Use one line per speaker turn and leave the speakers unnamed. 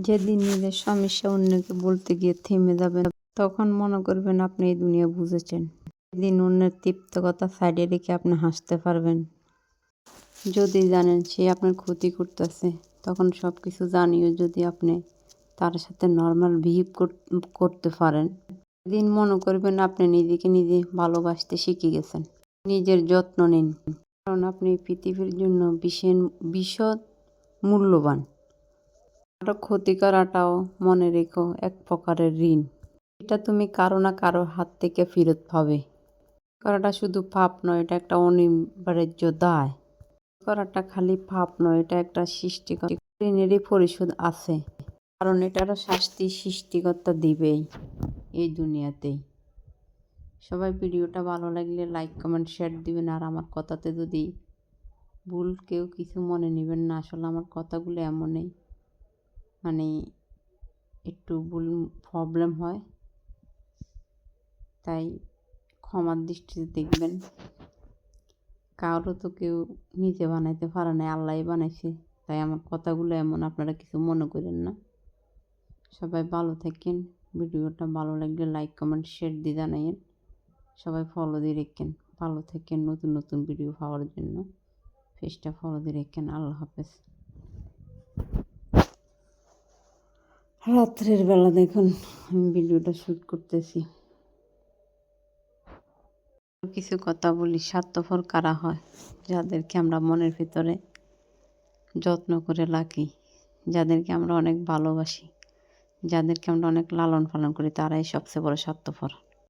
যেদিন নিজের সমস্যা অন্যকে বলতে গিয়ে থেমে যাবেন তখন মনে করবেন আপনি এই দুনিয়া বুঝেছেন। সেদিন অন্যের তৃপ্ত কথা সাইডে রেখে আপনি হাসতে পারবেন। যদি জানেন সে আপনার ক্ষতি করতেছে, তখন সব কিছু জানিও যদি আপনি তার সাথে নর্মাল বিহেভ করতে পারেন দিন মনে করবেন আপনি নিজেকে নিজে ভালোবাসতে শিখে গেছেন। নিজের যত্ন নিন। কারণ আপনি পৃথিবীর জন্য বিশেষ বিশদ মূল্যবান। কারও ক্ষতি করাটাও মনে রেখো, এক প্রকারের ঋণ। এটা তুমি কারও না কারও হাত থেকে ফেরত পাবে। করাটা শুধু পাপ নয়, এটা একটা অনিবার্য দায়। করাটা খালি পাপ নয়, এটা একটা সৃষ্টিকর ঋণেরই পরিশোধ আছে, কারণ এটারও শাস্তি সৃষ্টিকর্তা দিবেই এই দুনিয়াতেই। সবাই ভিডিওটা ভালো লাগলে লাইক কমেন্ট শেয়ার দিবেন। আর আমার কথাতে যদি ভুল কেউ কিছু মনে নেবেন না, আসলে আমার কথাগুলো এমনই। মানে একটু ভুল প্রবলেম হয়। তাই ক্ষমার দৃষ্টিতে দেখবেন। কারও তো কেউ নিজে বানাইতে পারে না আল্লাহ বানাইছে। তাই আমার কথাগুলো এমন, আপনারা কিছু মনে করেন না। সবাই ভালো থাকেন, ভিডিওটা ভালো লাগলে লাইক কমেন্ট শেয়ার দিয়ে জানাইন সবাই ফলো দিয়ে রেখেন। ভালো থাকেন, নতুন নতুন ভিডিও পাওয়ার জন্য। পেজটা ফলো দিয়ে রেখেন। আল্লাহ হাফেজ। রাত্রের বেলা দেখুন, আমি ভিডিওটা শ্যুট করতেছি। কিছু কথা বলি, স্বার্থপর কারা হয়? যাদেরকে আমরা মনের ভিতরে যত্ন করে রাখি, যাদেরকে আমরা অনেক ভালোবাসি, যাদেরকে আমরা অনেক লালন পালন করি, তারাই সবচেয়ে বড় স্বার্থপর।